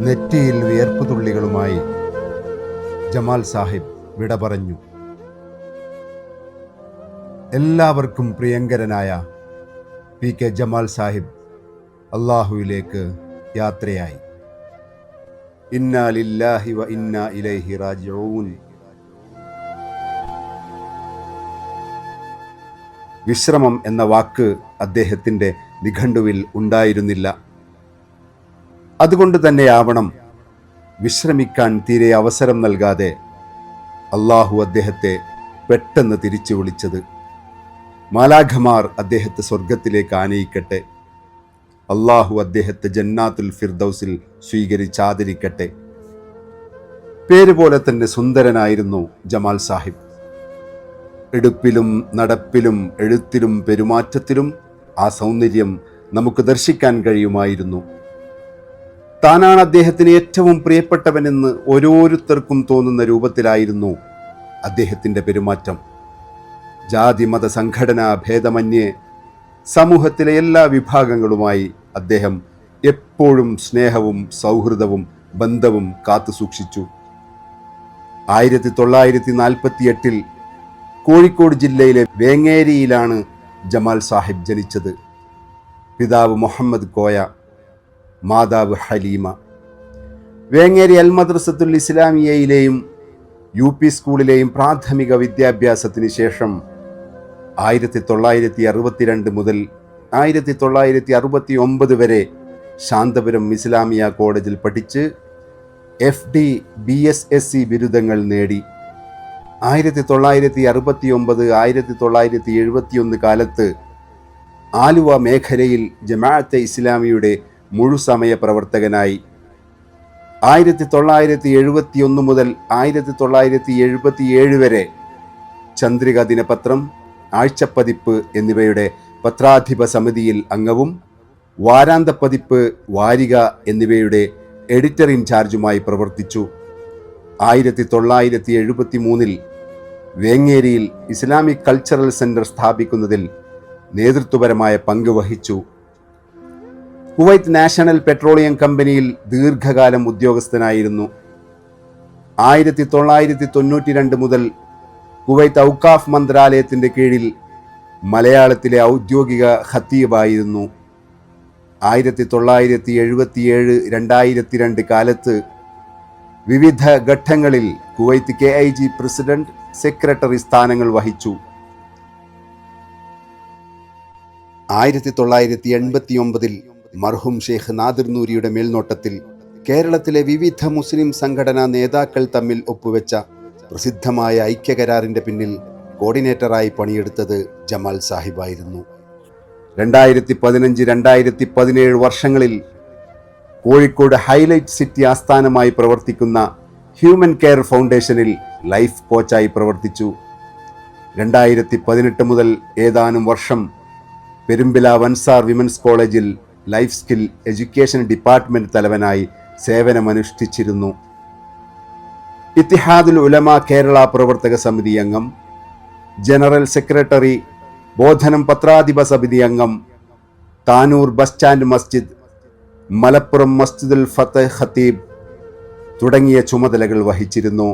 നെറ്റിയിൽ വിയർപ്പുതുള്ളികളുമായി ജമാൽ സാഹിബ് വിട പറഞ്ഞു. എല്ലാവർക്കും പ്രിയങ്കരനായ പി കെ ജമാൽ സാഹിബ് അള്ളാഹുവിലേക്ക് യാത്രയായി. ഇന്നാലില്ലാഹി വ ഇന്നാ ഇലൈഹി റാജിഊൻ. വിശ്രമം എന്ന വാക്ക് അദ്ദേഹത്തിന്റെ നിഘണ്ടുവിൽ ഉണ്ടായിരുന്നില്ല. അതുകൊണ്ട് തന്നെയാവണം വിശ്രമിക്കാൻ തീരെ അവസരം നൽകാതെ അള്ളാഹു അദ്ദേഹത്തെ പെട്ടെന്ന് തിരിച്ചു വിളിച്ചത്. മാലാഖമാർ അദ്ദേഹത്തെ സ്വർഗത്തിലേക്ക് ആനയിക്കട്ടെ. അള്ളാഹു അദ്ദേഹത്തെ ജന്നാത്തുൽ ഫിർദൌസിൽ സ്വീകരിച്ചാദരിക്കട്ടെ പേര് പോലെ തന്നെ സുന്ദരനായിരുന്നു ജമാൽ സാഹിബ്. എടുപ്പിലും നടപ്പിലും എഴുത്തിലും പെരുമാറ്റത്തിലും ആ സൗന്ദര്യം നമുക്ക് ദർശിക്കാൻ കഴിയുമായിരുന്നു. താനാണ് അദ്ദേഹത്തിന് ഏറ്റവും പ്രിയപ്പെട്ടവനെന്ന് ഓരോരുത്തർക്കും തോന്നുന്ന രൂപത്തിലായിരുന്നു അദ്ദേഹത്തിന്റെ പെരുമാറ്റം. ജാതി മത സംഘടനാ ഭേദമന്യേ സമൂഹത്തിലെ എല്ലാ വിഭാഗങ്ങളുമായി അദ്ദേഹം എപ്പോഴും സ്നേഹവും സൗഹൃദവും ബന്ധവും കാത്തു സൂക്ഷിച്ചു. ആയിരത്തി തൊള്ളായിരത്തി നാൽപ്പത്തി എട്ടിൽ കോഴിക്കോട് ജില്ലയിലെ വേങ്ങേരിയിലാണ് ജമാൽ സാഹിബ് ജനിച്ചത്. പിതാവ് മുഹമ്മദ് കോയ മാതാവ് ഹലീമ. വേങ്ങേരി അൽ മദ്രസത്തുൽ ഇസ്ലാമിയയിലെയും യു പി സ്കൂളിലെയും പ്രാഥമിക വിദ്യാഭ്യാസത്തിന് ശേഷം ആയിരത്തി തൊള്ളായിരത്തി അറുപത്തിരണ്ട് മുതൽ ആയിരത്തി തൊള്ളായിരത്തി അറുപത്തി ഒമ്പത് വരെ ശാന്തപുരം ഇസ്ലാമിയ കോളേജിൽ പഠിച്ച് F D B S S C ബിരുദങ്ങൾ നേടി. ആയിരത്തി തൊള്ളായിരത്തി അറുപത്തി ഒമ്പത് ആയിരത്തി തൊള്ളായിരത്തി എഴുപത്തിയൊന്ന് കാലത്ത് ആലുവ മേഖലയിൽ ജമാഅത്തെ ഇസ്ലാമിയുടെ മുഴുസമയ പ്രവർത്തകനായി ആയിരത്തി തൊള്ളായിരത്തി എഴുപത്തി ഒന്ന് മുതൽ ആയിരത്തി തൊള്ളായിരത്തി എഴുപത്തി ഏഴ് വരെ ചന്ദ്രിക ദിനപത്രം ആഴ്ചപ്പതിപ്പ് എന്നിവയുടെ പത്രാധിപ സമിതിയിൽ അംഗവും വാരാന്തപ്പതിപ്പ് വാരിക എന്നിവയുടെ എഡിറ്റർ ഇൻചാർജുമായി പ്രവർത്തിച്ചു. ആയിരത്തി തൊള്ളായിരത്തി എഴുപത്തി മൂന്നിൽ വേങ്ങേരിയിൽ ഇസ്ലാമിക് കൾച്ചറൽ സെന്റർ സ്ഥാപിക്കുന്നതിൽ നേതൃത്വപരമായ പങ്ക് വഹിച്ചു. കുവൈത്ത് നാഷണൽ പെട്രോളിയം കമ്പനിയിൽ ദീർഘകാലം ഉദ്യോഗസ്ഥനായിരുന്നു. ആയിരത്തി തൊള്ളായിരത്തി തൊണ്ണൂറ്റി രണ്ട് മുതൽ കുവൈത്ത് ഔക്കാഫ് മന്ത്രാലയത്തിന്റെ കീഴിൽ മലയാളത്തിലെ ഔദ്യോഗിക ഖത്തീബായിരുന്നു. ആയിരത്തി തൊള്ളായിരത്തി എഴുപത്തിയേഴ് രണ്ടായിരത്തി രണ്ട് കാലത്ത് വിവിധ ഘട്ടങ്ങളിൽ Kuwait K I G president secretary സ്ഥാനങ്ങൾ വഹിച്ചു. ആയിരത്തി തൊള്ളായിരത്തി എൺപത്തി ഒമ്പതിൽ മർഹൂം ഷെയ്ഖ് നാദിർ നൂരിയുടെ മേൽനോട്ടത്തിൽ കേരളത്തിലെ വിവിധ മുസ്ലിം സംഘടനാ നേതാക്കൾ തമ്മിൽ ഒപ്പുവെച്ച പ്രസിദ്ധമായ ഐക്യകരാറിന്റെ പിന്നിൽ കോർഡിനേറ്ററായി പണിയെടുത്തത് ജമാൽ സാഹിബായിരുന്നു. രണ്ടായിരത്തി പതിനഞ്ച് രണ്ടായിരത്തി പതിനേഴ് വർഷങ്ങളിൽ കോഴിക്കോട് ഹൈലൈറ്റ് സിറ്റി ആസ്ഥാനമായി പ്രവർത്തിക്കുന്ന ഹ്യൂമൻ കെയർ ഫൗണ്ടേഷനിൽ ലൈഫ് കോച്ചായി പ്രവർത്തിച്ചു. രണ്ടായിരത്തി പതിനെട്ട് മുതൽ ഏതാനും വർഷം പെരുമ്പില വൻസാർ വിമൻസ് കോളേജിൽ ലൈഫ് സ്കിൽ എഡ്യൂക്കേഷൻ ഡിപ്പാർട്ട്മെന്റ് തലവനായി സേവനമനുഷ്ഠിച്ചിരുന്നു. ഇത്തിഹാദുൽ ഉലമ കേരള പ്രവർത്തക സമിതി അംഗം ജനറൽ സെക്രട്ടറി ബോധനം പത്രാധിപ സമിതി അംഗം താനൂർ ബസ് സ്റ്റാൻഡ് മസ്ജിദ് മലപ്പുറം മസ്ജിദുൽ ഫത്തഹ് ഖത്തീബ് തുടങ്ങിയ ചുമതലകൾ വഹിച്ചിരുന്നു.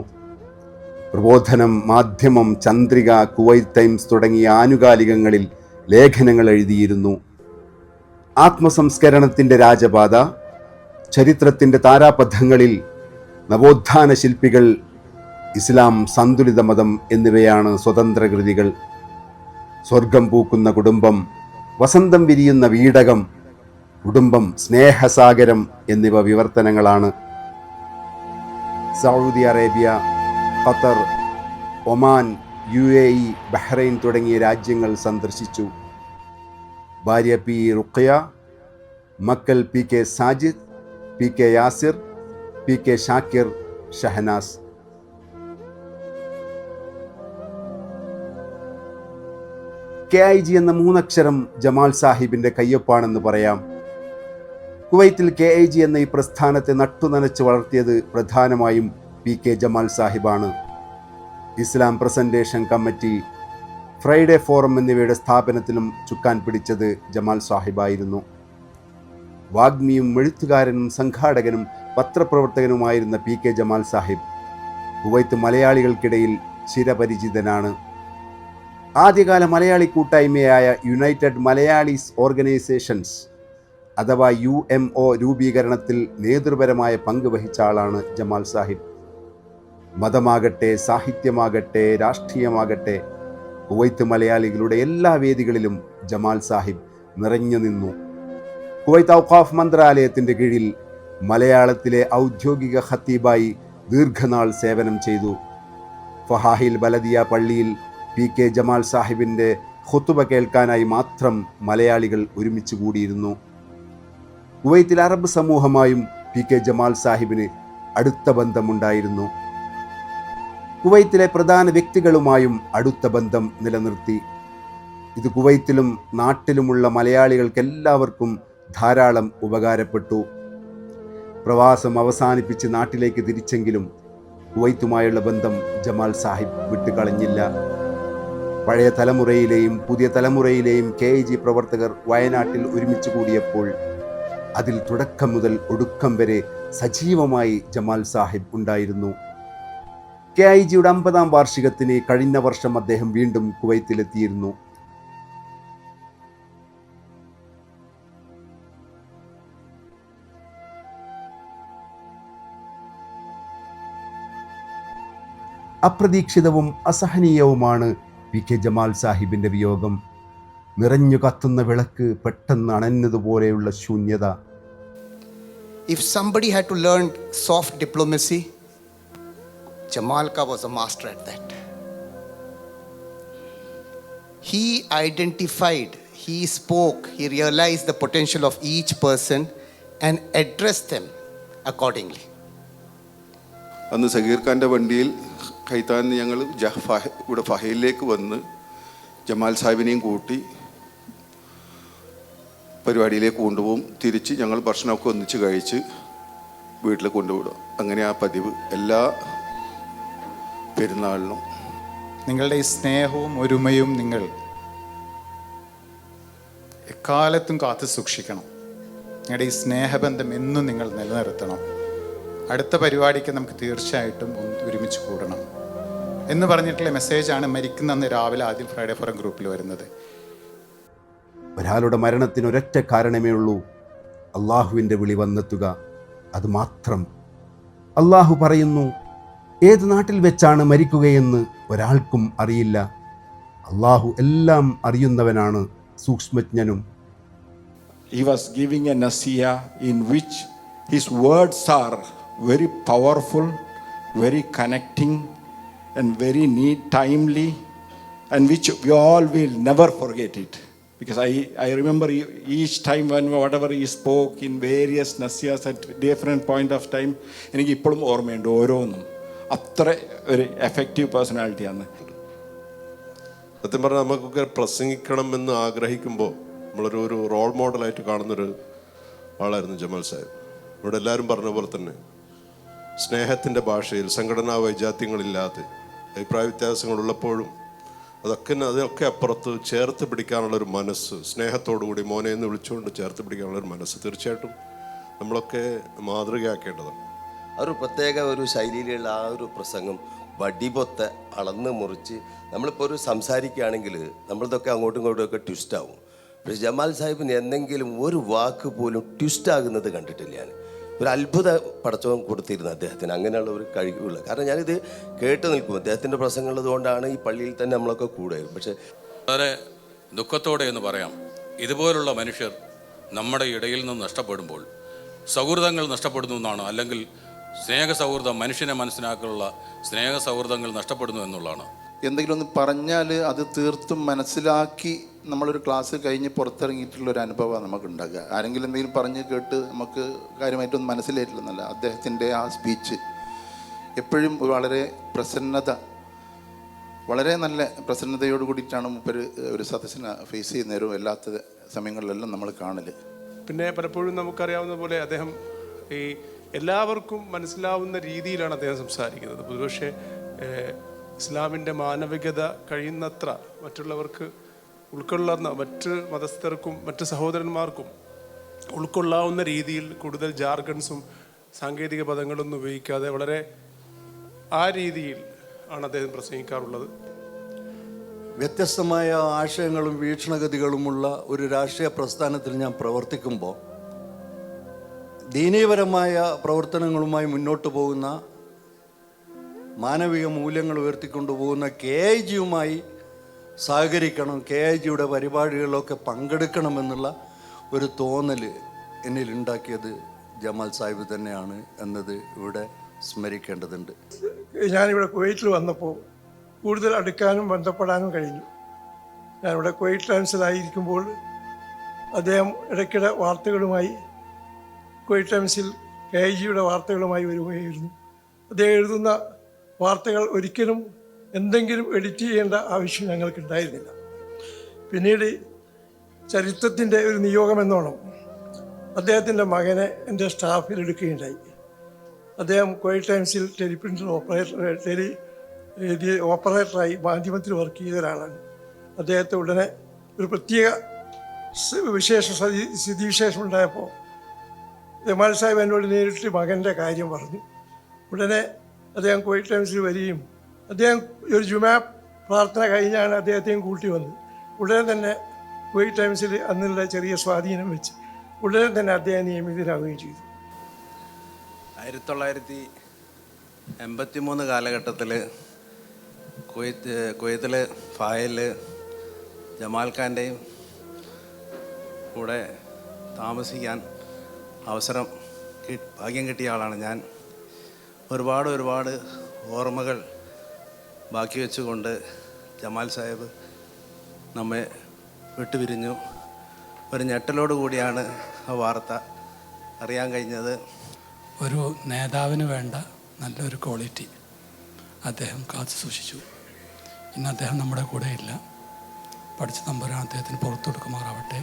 പ്രബോധനം മാധ്യമം ചന്ദ്രിക കുവൈറ്റ് ടൈംസ് തുടങ്ങിയ ആനുകാലികങ്ങളിൽ ലേഖനങ്ങൾ എഴുതിയിരുന്നു. ആത്മസംസ്കരണത്തിന്റെ രാജപാത ചരിത്രത്തിന്റെ താരാപഥങ്ങളിൽ നവോത്ഥാന ശില്പികൾ ഇസ്ലാം സന്തുലിത മതം എന്നിവയാണ് സ്വതന്ത്ര കൃതികൾ സ്വർഗം പൂക്കുന്ന കുടുംബം വസന്തം വിരിയുന്ന വീടകം കുടുംബം സ്നേഹസാഗരം എന്നിവ വിവർത്തനങ്ങളാണ്. Saudi Arabia Qatar Oman U A E Bahrain തുടങ്ങിയ രാജ്യങ്ങൾ സന്ദർശിച്ചു. ഭാര്യ പി റുഖിയ മക്കൾ P K Sajid P K Yasir P K Shakir Shahnaz. K I G എന്ന മൂന്നക്ഷരം ജമാൽ സാഹിബിന്റെ കയ്യൊപ്പാണെന്ന് പറയാം. കുവൈത്തിൽ കെ ഐ ജി എന്ന ഈ പ്രസ്ഥാനത്തെ നട്ടുനനച്ച് വളർത്തിയത് പ്രധാനമായും P K Jamal സാഹിബാണ്. Islam presentation committee Friday forum എന്നിവയുടെ സ്ഥാപനത്തിനും ചുക്കാൻ പിടിച്ചത് ജമാൽ സാഹിബായിരുന്നു. വാഗ്മിയും എഴുത്തുകാരനും സംഘാടകനും പത്രപ്രവർത്തകനുമായിരുന്ന P K Jamal Sahib Kuwait മലയാളികൾക്കിടയിൽ ചിരപരിചിതനാണ്. ആദ്യകാല മലയാളി കൂട്ടായ്മയായ യുണൈറ്റഡ് മലയാളീസ് ഓർഗനൈസേഷൻസ് അഥവാ യു എം ഒ രൂപീകരണത്തിൽ നേതൃപരമായ പങ്ക് വഹിച്ച ആളാണ് ജമാൽ സാഹിബ്. മതമാകട്ടെ സാഹിത്യമാകട്ടെ രാഷ്ട്രീയമാകട്ടെ കുവൈത്ത് മലയാളികളുടെ എല്ലാ വേദികളിലും ജമാൽ സാഹിബ് നിറഞ്ഞു നിന്നു. കുവൈത്ത് ഔഖാഫ് മന്ത്രാലയത്തിന്റെ കീഴിൽ മലയാളത്തിലെ ഔദ്യോഗിക ഖത്തീബായി ദീർഘനാൾ സേവനം ചെയ്തു. ഫഹാഹിൽ ബലദിയ പള്ളിയിൽ പി കെ ജമാൽ സാഹിബിന്റെ ഖുത്തുബ കേൾക്കാനായി മാത്രം മലയാളികൾ ഒരുമിച്ച് കൂടിയിരുന്നു. കുവൈത്തിൽ അറബ് സമൂഹമായും പി കെ ജമാൽ സാഹിബിന് അടുത്ത ബന്ധമുണ്ടായിരുന്നു. കുവൈത്തിലെ പ്രധാന വ്യക്തികളുമായും അടുത്ത ബന്ധം നിലനിർത്തി. ഇത് കുവൈത്തിലും നാട്ടിലുമുള്ള മലയാളികൾക്കെല്ലാവർക്കും ധാരാളം ഉപകാരപ്പെട്ടു. പ്രവാസം അവസാനിപ്പിച്ച് നാട്ടിലേക്ക് തിരിച്ചെങ്കിലും കുവൈത്തുമായുള്ള ബന്ധം ജമാൽ സാഹിബ് വിട്ടുകളഞ്ഞില്ല. പഴയ തലമുറയിലെയും പുതിയ തലമുറയിലെയും കെ ജി പ്രവർത്തകർ വയനാട്ടിൽ ഒരുമിച്ച് കൂടിയപ്പോൾ അതിൽ തുടക്കം മുതൽ ഒടുക്കം വരെ സജീവമായി ജമാൽ സാഹിബ് ഉണ്ടായിരുന്നു. കെ ഐ ജിയുടെ അമ്പതാം വാർഷികത്തിന് കഴിഞ്ഞ വർഷം അദ്ദേഹം വീണ്ടും കുവൈത്തിലെത്തിയിരുന്നു. അപ്രതീക്ഷിതവും അസഹനീയവുമാണ് പി കെ ജമാൽ സാഹിബിന്റെ വിയോഗം. നിറഞ്ഞു കത്തുന്ന വിളക്ക് പെട്ടെന്ന് അണഞ്ഞതുപോലെയുള്ള ശൂന്യത. If somebody had to learn soft diplomacy, Jamalka was a master at that. He identified, he spoke, he realized the potential of each person and addressed them accordingly. അന്ന് സഗീർ ഖാന്റെ വണ്ടിയിൽ കൈത്താൻ ഞങ്ങൾ ഇവിടെ ഫഹയിലേക്ക് വന്ന് ജമാൽ സാഹിബിനെയും കൂട്ടി പരിപാടിയിലേക്ക് കൊണ്ടുപോകും തിരിച്ച് ഞങ്ങൾ ഭക്ഷണമൊക്കെ ഒന്നിച്ച് കഴിച്ച് വീട്ടിൽ കൊണ്ടുവിടും അങ്ങനെ ആ പതിവ് എല്ലാ പെരുന്നാളിനും നിങ്ങളുടെ ഈ സ്നേഹവും ഒരുമയും നിങ്ങൾ എക്കാലത്തും കാത്തു സൂക്ഷിക്കണം. നിങ്ങളുടെ ഈ സ്നേഹബന്ധം എന്നും നിങ്ങൾ നിലനിർത്തണം. അടുത്ത പരിപാടിക്ക് നമുക്ക് തീർച്ചയായിട്ടും ഒരുമിച്ച് കൂടണം. എന്ന് പറഞ്ഞിട്ടുള്ള മെസ്സേജാണ് മരിക്കുന്ന അന്ന് രാവിലെ ആദ്യം ഫ്രൈഡേ ഫോറം ഗ്രൂപ്പിൽ വരുന്നത്. ഒരാളുടെ മരണത്തിന് ഒരൊറ്റ കാരണമേ ഉള്ളൂ. അള്ളാഹുവിന്റെ വിളി വന്നെത്തുക. അത് മാത്രം. അള്ളാഹു പറയുന്നു ഏത് നാട്ടിൽ വെച്ചാണ് മരിക്കുകയെന്ന് ഒരാൾക്കും അറിയില്ല അള്ളാഹു എല്ലാം അറിയുന്നവനാണ് സൂക്ഷ്മജ്ഞനും he was giving a nasiya in which his words are very powerful, very connecting, and very neat, timely, and which we all will never forget it. Because I, I remember e- each time when whatever he spoke in various nasiyas at different point of time, എനിക്ക് ഇപ്പോഴും ഓർമ്മയുണ്ട് ഓരോന്നും അത്ര ഒരു effective പേഴ്സണാലിറ്റിയാണ് സത്യം പറഞ്ഞാൽ നമുക്കൊക്കെ പ്രസംഗിക്കണം എന്ന് ആഗ്രഹിക്കുമ്പോൾ നമ്മളൊരു ഒരു റോൾ മോഡലായിട്ട് കാണുന്നൊരു ആളായിരുന്നു ജമാൽ സാഹിബ്. ഇവിടെ എല്ലാവരും പറഞ്ഞ പോലെ തന്നെ സ്നേഹത്തിന്റെ ഭാഷയിൽ സംഘടനാ വൈജാത്യങ്ങളില്ലാതെ അഭിപ്രായ വ്യത്യാസങ്ങളുള്ളപ്പോഴും അതൊക്കെ അതിനൊക്കെ അപ്പുറത്ത് ചേർത്ത് പിടിക്കാനുള്ള ഒരു മനസ്സ് സ്നേഹത്തോടു കൂടി മോനെ എന്ന് വിളിച്ചുകൊണ്ട് ചേർത്ത് പിടിക്കാനുള്ള ഒരു മനസ്സ് തീർച്ചയായിട്ടും നമ്മളൊക്കെ മാതൃകയാക്കേണ്ടതാണ്. ഒരു പ്രത്യേക ഒരു ശൈലിയിലുള്ള ആ ഒരു പ്രസംഗം വടിപൊത്ത് അളന്ന് മുറിച്ച് നമ്മളിപ്പോൾ ഒരു സംസാരിക്കുകയാണെങ്കിൽ നമ്മളിതൊക്കെ അങ്ങോട്ടും ഇങ്ങോട്ടും ഒക്കെ ട്വിസ്റ്റ് ആവും. പക്ഷെ ജമാൽ സാഹിബിന് എന്തെങ്കിലും ഒരു വാക്ക് പോലും ട്വിസ്റ്റ് ആകുന്നത് കണ്ടിട്ടില്ല ഞാൻ. ഒരു അത്ഭുത പടച്ചവൻ കൊടുത്തിരുന്നു അദ്ദേഹത്തിന്. അങ്ങനെയുള്ള ഒരു കഴിവുള്ള. കാരണം ഞാനിത് കേട്ട് നിൽക്കും. അദ്ദേഹത്തിന്റെ പ്രസംഗമുള്ളത് ഉള്ളതുകൊണ്ടാണ് ഈ പള്ളിയിൽ തന്നെ നമ്മളൊക്കെ കൂടെ. പക്ഷേ വളരെ ദുഃഖത്തോടെ എന്ന് പറയാം. ഇതുപോലുള്ള മനുഷ്യർ നമ്മുടെ ഇടയിൽ നിന്ന് നഷ്ടപ്പെടുമ്പോൾ സൗഹൃദങ്ങൾ നഷ്ടപ്പെടുന്നു എന്നാണ്? അല്ലെങ്കിൽ സ്നേഹ സൗഹൃദം മനുഷ്യനെ മനസ്സിലാക്കാനുള്ള സ്നേഹ സൗഹൃദങ്ങൾ നഷ്ടപ്പെടുന്നു എന്നുള്ളതാണ്. എന്തെങ്കിലും ഒന്ന് പറഞ്ഞാൽ അത് തീർത്തും മനസ്സിലാക്കി നമ്മളൊരു ക്ലാസ് കഴിഞ്ഞ് പുറത്തിറങ്ങിയിട്ടുള്ള ഒരു അനുഭവമാണ് നമുക്ക് ഉണ്ടാക്കുക ആരെങ്കിലും എന്തെങ്കിലും പറഞ്ഞ് കേട്ട് നമുക്ക് കാര്യമായിട്ടൊന്നും മനസ്സിലായിട്ടില്ലെന്നല്ല. അദ്ദേഹത്തിന്റെ ആ സ്പീച്ച് എപ്പോഴും വളരെ പ്രസന്നത വളരെ നല്ല പ്രസന്നതയോട് കൂടിയിട്ടാണ് മൂപ്പര് ഒരു സദസ്സിനെ ഫേസ് ചെയ്യുന്നവരും അല്ലാത്ത സമയങ്ങളിലെല്ലാം നമ്മൾ കാണൽ പിന്നെ പലപ്പോഴും നമുക്കറിയാവുന്ന പോലെ അദ്ദേഹം ഈ എല്ലാവർക്കും മനസ്സിലാവുന്ന രീതിയിലാണ് അദ്ദേഹം സംസാരിക്കുന്നത്. ഏഹ്, ഇസ്ലാമിന്റെ മാനവികത കഴിയുന്നത്ര മറ്റുള്ളവർക്ക് ഉൾക്കൊള്ളുന്ന മറ്റ് മതസ്ഥർക്കും മറ്റ് സഹോദരന്മാർക്കും ഉൾക്കൊള്ളാവുന്ന രീതിയിൽ കൂടുതൽ ജാർഗൺസും സാങ്കേതിക പദങ്ങളൊന്നും ഉപയോഗിക്കാതെ വളരെ ആ രീതിയിൽ ആണ് അദ്ദേഹം പ്രസംഗിക്കാറുള്ളത്. വ്യത്യസ്തമായ ആശയങ്ങളും വീക്ഷണഗതികളുമുള്ള ഒരു രാഷ്ട്രീയ പ്രസ്ഥാനത്തിൽ ഞാൻ പ്രവർത്തിക്കുമ്പോൾ ദീനീയപരമായ പ്രവർത്തനങ്ങളുമായി മുന്നോട്ട് പോകുന്ന മാനവിക മൂല്യങ്ങൾ ഉയർത്തിക്കൊണ്ടുപോകുന്ന കെ ഐ ജിയുമായി സഹകരിക്കണം. കെ ഐ ജിയുടെ പരിപാടികളിലൊക്കെ പങ്കെടുക്കണമെന്നുള്ള ഒരു തോന്നൽ എന്നിൽ ഉണ്ടാക്കിയത് ജമാൽ സാഹിബ് തന്നെയാണ് എന്നത് ഇവിടെ സ്മരിക്കേണ്ടതുണ്ട്. ഞാനിവിടെ കുവൈറ്റിൽ വന്നപ്പോൾ കൂടുതൽ അടുക്കാനും ബന്ധപ്പെടാനും കഴിഞ്ഞു. ഞാനിവിടെ കുവൈറ്റ് ടൈംസിലായിരിക്കുമ്പോൾ അദ്ദേഹം ഇടയ്ക്കിടെ വാർത്തകളുമായി കുവൈറ്റ് ടൈംസിൽ കെ ഐ ജിയുടെ വാർത്തകളുമായി വരികയായിരുന്നു. അദ്ദേഹം എഴുതുന്ന വാർത്തകൾ ഒരിക്കലും എന്തെങ്കിലും എഡിറ്റ് ചെയ്യേണ്ട ആവശ്യം ഞങ്ങൾക്കുണ്ടായിരുന്നില്ല. പിന്നീട് ചരിത്രത്തിന്റെ ഒരു നിയോഗം എന്നോണം അദ്ദേഹത്തിന്റെ മകനെ എന്റെ സ്റ്റാഫിൽ എടുക്കുകയുണ്ടായി. അദ്ദേഹം കുവൈറ്റ് ടൈംസിൽ ടെലിപ്രിന്റർ ഓപ്പറേറ്റർ ടെലി ഓപ്പറേറ്ററായി മാധ്യമത്തിൽ വർക്ക് ചെയ്ത ഒരാളാണ്. അദ്ദേഹത്തെ ഉടനെ ഒരു പ്രത്യേക വിശേഷ സ്ഥിതി സ്ഥിതിവിശേഷം ഉണ്ടായപ്പോൾ ജമാൽ സാഹിബ് എന്നോട് നേരിട്ട് മകന്റെ കാര്യം പറഞ്ഞു. ഉടനെ അദ്ദേഹം കോയിറ്റ് ടൈംസിൽ വരികയും അദ്ദേഹം ഒരു ജുമാ പ്രാർത്ഥന കഴിഞ്ഞാണ് അദ്ദേഹത്തെയും കൂട്ടി വന്നത്. ഉടനെ തന്നെ കുവൈറ്റ് ടൈംസിൽ അന്നുള്ള ചെറിയ സ്വാധീനം വെച്ച് ഉടനെ തന്നെ അദ്ദേഹം നിയമിതരാകുകയും ചെയ്തു. ആയിരത്തി തൊള്ളായിരത്തി എൺപത്തി മൂന്ന് കാലഘട്ടത്തിൽ കുവൈത്ത് കുവൈത്തിൽ ഫായൽ ജമാൽ ഖാന്റെയും കൂടെ താമസിക്കാൻ അവസരം ഭാഗ്യം കിട്ടിയ ആളാണ് ഞാൻ. ഒരുപാട് ഒരുപാട് ഓർമ്മകൾ ബാക്കി വെച്ചുകൊണ്ട് ജമാൽ സാഹിബ് നമ്മെ വിട്ടുപിരിഞ്ഞു. ഒരു ഞെട്ടലോട് കൂടിയാണ് ആ വാർത്ത അറിയാൻ കഴിഞ്ഞത്. ഒരു നേതാവിന് വേണ്ട നല്ലൊരു ക്വാളിറ്റി അദ്ദേഹം കാത്തു സൂക്ഷിച്ചു. ഇന്ന് അദ്ദേഹം നമ്മുടെ കൂടെയില്ല പഠിച്ച തമ്പുരാൻ അദ്ദേഹത്തിന് പുറത്തു കൊടുക്കുമാറാവട്ടെ.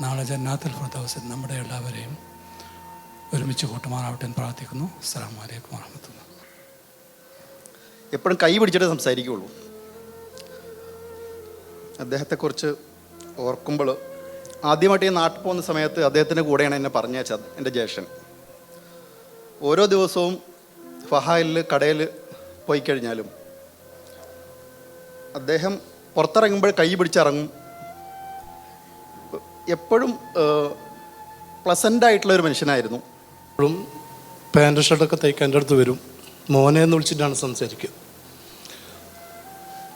നാളെ ജന്നാത്തിൽ ഫിർദൗസിൽ നമ്മുടെ എല്ലാവരെയും ഒരുമിച്ച് കൂട്ടുമാറാവട്ടെ എന്ന് പ്രാർത്ഥിക്കുന്നു. അസ്സാം വലൈക്കും വാഹമത്തുള്ള എപ്പോഴും കൈ പിടിച്ചിട്ട് സംസാരിക്കുകയുള്ളൂ. അദ്ദേഹത്തെക്കുറിച്ച് ഓർക്കുമ്പോൾ ആദ്യമായിട്ട് ഈ നാട്ടിൽ പോകുന്ന സമയത്ത് അദ്ദേഹത്തിന്റെ കൂടെയാണ് എന്നെ പറഞ്ഞയച്ചത് എന്റെ ജ്യേഷ്ഠൻ. ഓരോ ദിവസവും ഫഹായിൽ കടയിൽ പോയി കഴിഞ്ഞാലും അദ്ദേഹം പുറത്തിറങ്ങുമ്പോൾ കൈ പിടിച്ചിറങ്ങും. എപ്പോഴും പ്ലസന്റ് ആയിട്ടുള്ള ഒരു മനുഷ്യനായിരുന്നു. എപ്പോഴും പാന്റ് ഷർട്ടൊക്കെ തയ്ക്കാൻ അടുത്ത് വരും. മോനെ എന്ന് വിളിച്ചിട്ടാണ് സംസാരിക്കുക.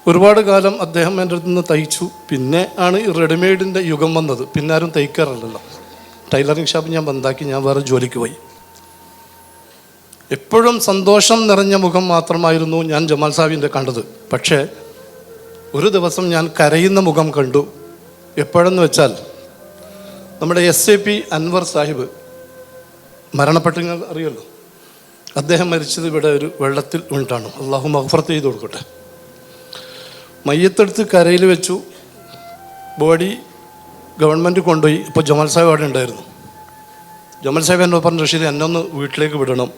ഒരുപാട് കാലം അദ്ദേഹം എന്റെ അടുത്ത് നിന്ന് തയ്ച്ചു. പിന്നെ ആണ് ഈ റെഡിമെയ്ഡിന്റെ യുഗം വന്നത്. പിന്നെ ആരും തയ്ക്കാറില്ലല്ലോ. ടൈലറിങ് ഷോപ്പ് ഞാൻ ബന്ധാക്കി. ഞാൻ വേറെ ജോലിക്ക് പോയി. എപ്പോഴും സന്തോഷം നിറഞ്ഞ മുഖം മാത്രമായിരുന്നു ഞാൻ ജമാൽ സാബിന്റെ കണ്ടത്. പക്ഷേ ഒരു ദിവസം ഞാൻ കരയുന്ന മുഖം കണ്ടു. എപ്പോഴെന്ന് വെച്ചാൽ നമ്മുടെ S A P Anwar Sahib മരണപ്പെട്ട അറിയല്ലോ അദ്ദേഹം മരിച്ചത് ഇവിടെ ഒരു വെള്ളത്തിൽ ഉണ്ടാണ് അള്ളാഹു മഹഫറത്ത് ചെയ്ത് കൊടുക്കട്ടെ. മയ്യത്തെടുത്ത് കരയിൽ വെച്ചു. ബോഡി ഗവൺമെന്റ് കൊണ്ടുപോയി. ഇപ്പോൾ ജമൽ സാഹിബ് അവിടെ ഉണ്ടായിരുന്നു. ജമൽ സാഹിബ് എന്നോട് പറഞ്ഞു റഷീദ് എന്നെ ഒന്ന് വീട്ടിലേക്ക് വിടണം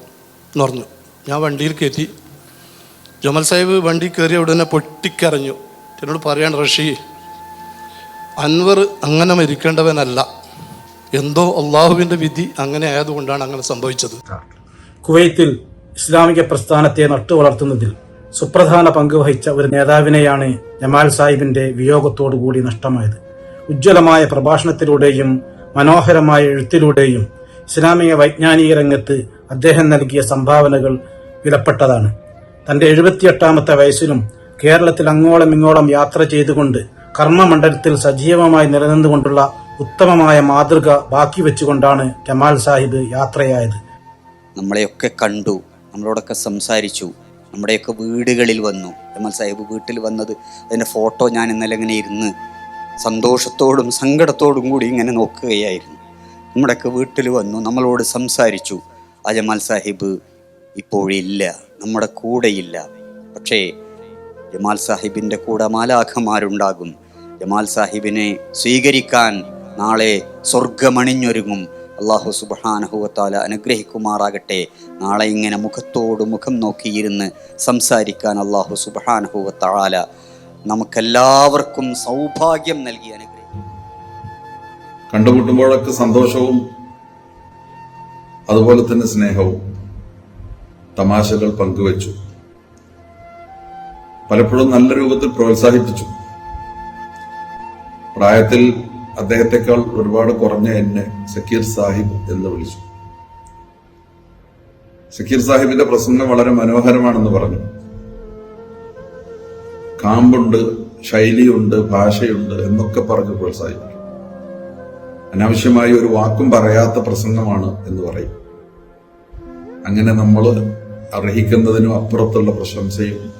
എന്ന് പറഞ്ഞു. ഞാൻ വണ്ടിയിൽ കയറ്റി. ജമൽ സാഹിബ് വണ്ടി കയറിയ ഉടനെ പൊട്ടിക്കരഞ്ഞു. എന്നോട് പറയാണ് റഷീ അൻവർ അങ്ങനെ മരിക്കേണ്ടവനല്ല. എന്തോ അള്ളാഹുവിന്റെ വിധി അങ്ങനെ ആയതുകൊണ്ടാണ് അങ്ങനെ സംഭവിച്ചത്. കുവൈത്തിൽ ഇസ്ലാമിക പ്രസ്ഥാനത്തെ നട്ടുവളർത്തുന്നതിൽ സുപ്രധാന പങ്ക് വഹിച്ച ഒരു നേതാവിനെയാണ് ജമാൽ സാഹിബിന്റെ വിയോഗത്തോടുകൂടി നഷ്ടമായത്. ഉജ്ജ്വലമായ പ്രഭാഷണത്തിലൂടെയും മനോഹരമായ എഴുത്തിലൂടെയും ഇസ്ലാമിക വൈജ്ഞാനിക രംഗത്ത് അദ്ദേഹം നൽകിയ സംഭാവനകൾ വിലപ്പെട്ടതാണ്. തന്റെ എഴുപത്തിയെട്ടാമത്തെ വയസ്സിലും കേരളത്തിൽ അങ്ങോളം ഇങ്ങോളം യാത്ര ചെയ്തുകൊണ്ട് കർമ്മമണ്ഡലത്തിൽ സജീവമായി നിലനിന്നുകൊണ്ടുള്ള ഉത്തമമായ മാതൃക ബാക്കി വെച്ചുകൊണ്ടാണ് കമാൽ സാഹിബ് യാത്രയായത്. നമ്മളെയൊക്കെ കണ്ടു നമ്മളോടൊക്കെ സംസാരിച്ചു നമ്മുടെയൊക്കെ വീടുകളിൽ വന്നു. കമാൽ സാഹിബ് വീട്ടിൽ വന്നത് അതിന്റെ ഫോട്ടോ ഞാൻ ഇന്നലെ ഇങ്ങനെ ഇരുന്ന് സന്തോഷത്തോടും സങ്കടത്തോടും കൂടി ഇങ്ങനെ നോക്കുകയായിരുന്നു. നമ്മുടെയൊക്കെ വീട്ടിൽ വന്നു നമ്മളോട് സംസാരിച്ചു. ആ ജമാൽ സാഹിബ് ഇപ്പോഴില്ല നമ്മുടെ കൂടെയില്ല. പക്ഷേ ജമാൽ സാഹിബിന്റെ കൂടെ മാലാഖമാരുണ്ടാകും ജമാൽ സാഹിബിനെ സ്വീകരിക്കാൻ നാളെ സ്വർഗമണിഞ്ഞൊരുങ്ങും അള്ളാഹു സുബാനഹുവത്താല അനുഗ്രഹിക്കുമാറാകട്ടെ. നാളെ ഇങ്ങനെ മുഖത്തോട് മുഖം നോക്കിയിരുന്ന് സംസാരിക്കാൻ അള്ളാഹു സുബാനഹുവത്താല നമുക്കെല്ലാവർക്കും സൗഭാഗ്യം നൽകി അനുഗ്രഹിക്കും. കണ്ടുമുട്ടുമ്പോഴൊക്കെ സന്തോഷവും അതുപോലെ തന്നെ സ്നേഹവും തമാശകൾ പങ്കുവച്ചു. പലപ്പോഴും നല്ല രൂപത്തിൽ പ്രോത്സാഹിപ്പിച്ചു. പ്രായത്തിൽ അദ്ദേഹത്തെക്കാൾ ഒരുപാട് കുറഞ്ഞ എന്നെ സക്കീർ സാഹിബ് എന്ന് വിളിച്ചു. സക്കീർ സാഹിബിന്റെ പ്രസംഗം വളരെ മനോഹരമാണെന്ന് പറഞ്ഞു. കാമ്പുണ്ട് ശൈലിയുണ്ട് ഭാഷയുണ്ട് എന്നൊക്കെ പറഞ്ഞ് പ്രോത്സാഹിപ്പിക്കും. അനാവശ്യമായി ഒരു വാക്കും പറയാത്ത പ്രസംഗമാണ് എന്ന് പറയും. അങ്ങനെ നമ്മൾ അർഹിക്കുന്നതിനും അപ്പുറത്തുള്ള പ്രശംസയും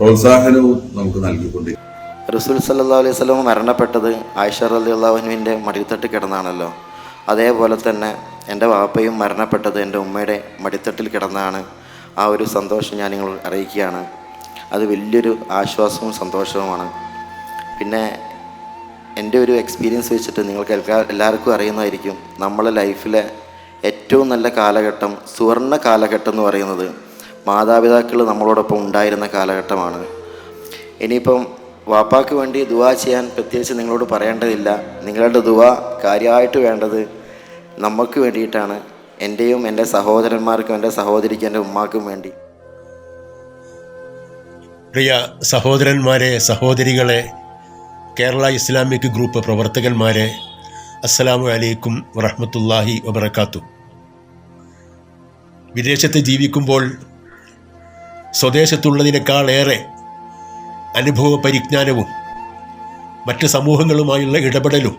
പ്രോത്സാഹനവും നമുക്ക് നൽകിക്കൊണ്ടിരിക്കും. റസൂൽ സല്ലാ അലൈഹി സ്വലം മരണപ്പെട്ടത് ആയിഷ അലി അള്ളാഹുവിന്റെ മടിത്തട്ട് കിടന്നാണല്ലോ. അതേപോലെ തന്നെ എന്റെ വാപ്പയും മരണപ്പെട്ടത് എന്റെ ഉമ്മയുടെ മടിത്തട്ടിൽ കിടന്നാണ് ആ ഒരു സന്തോഷം ഞാൻ നിങ്ങൾ അറിയിക്കുകയാണ്. അത് വലിയൊരു ആശ്വാസവും സന്തോഷവുമാണ്. പിന്നെ എന്റെ ഒരു എക്സ്പീരിയൻസ് വെച്ചിട്ട് നിങ്ങൾക്ക് എല്ലാ- എല്ലാവർക്കും അറിയുന്നതായിരിക്കും നമ്മളെ ലൈഫിലെ ഏറ്റവും നല്ല കാലഘട്ടം സുവർണ കാലഘട്ടം എന്ന് പറയുന്നത് മാതാപിതാക്കൾ നമ്മളോടൊപ്പം ഉണ്ടായിരുന്ന കാലഘട്ടമാണ്. ഇനിയിപ്പം വാപ്പാക്ക് വേണ്ടി ദുവാ ചെയ്യാൻ പ്രത്യേകിച്ച് നിങ്ങളോട് പറയേണ്ടതില്ല. നിങ്ങളുടെ ദുവാ കാര്യമായിട്ട് വേണ്ടത് നമുക്ക് വേണ്ടിയിട്ടാണ്. എന്റെയും എന്റെ സഹോദരന്മാർക്കും എന്റെ സഹോദരിക്കും എന്റെ ഉമ്മാക്കും വേണ്ടി. പ്രിയ സഹോദരന്മാരെ സഹോദരികളെ കേരള ഇസ്ലാമിക് ഗ്രൂപ്പ് പ്രവർത്തകന്മാരെ അസ്സലാമു അലൈക്കും വറഹമത്തല്ലാഹി വബർക്കാത്തു വിദേശത്ത് ജീവിക്കുമ്പോൾ സ്വദേശത്തുള്ളതിനേക്കാളേറെ അനുഭവ പരിജ്ഞാനവും മറ്റ് സമൂഹങ്ങളുമായുള്ള ഇടപെടലും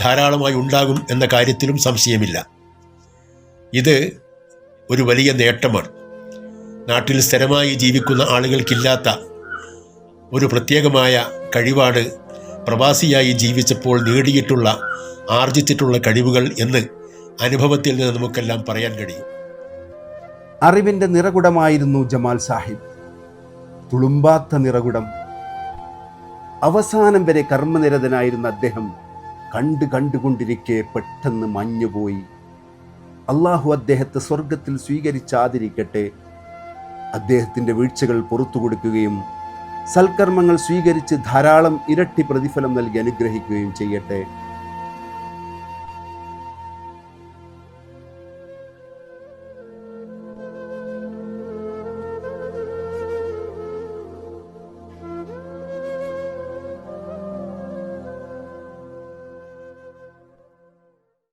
ധാരാളമായി ഉണ്ടാകും എന്ന കാര്യത്തിലും സംശയമില്ല. ഇത് ഒരു വലിയ നേട്ടമാണ്. നാട്ടിൽ സ്ഥിരമായി ജീവിക്കുന്ന ആളുകൾക്കില്ലാത്ത ഒരു പ്രത്യേകമായ കഴിവാണ് പ്രവാസിയായി ജീവിച്ചപ്പോൾ നേടിയിട്ടുള്ള ആർജിച്ചിട്ടുള്ള കഴിവുകൾ എന്ന് അനുഭവത്തിൽ നിന്ന് നമുക്കെല്ലാം പറയാൻ കഴിയും. അറിവിന്റെ നിറകുടമായിരുന്നു ജമാൽ സാഹിബ്. തുളുമ്പാത്ത നിറകുടം. അവസാനം വരെ കർമ്മനിരതനായിരുന്ന അദ്ദേഹം കണ്ട് കണ്ടുകൊണ്ടിരിക്കെ പെട്ടെന്ന് മഞ്ഞുപോയി. അള്ളാഹു അദ്ദേഹത്തെ സ്വർഗത്തിൽ സ്വീകരിച്ചാതിരിക്കട്ടെ. അദ്ദേഹത്തിന്റെ വീഴ്ചകൾ പുറത്തു കൊടുക്കുകയും സൽക്കർമ്മങ്ങൾ സ്വീകരിച്ച് ധാരാളം ഇരട്ടി പ്രതിഫലം നൽകി അനുഗ്രഹിക്കുകയും ചെയ്യട്ടെ.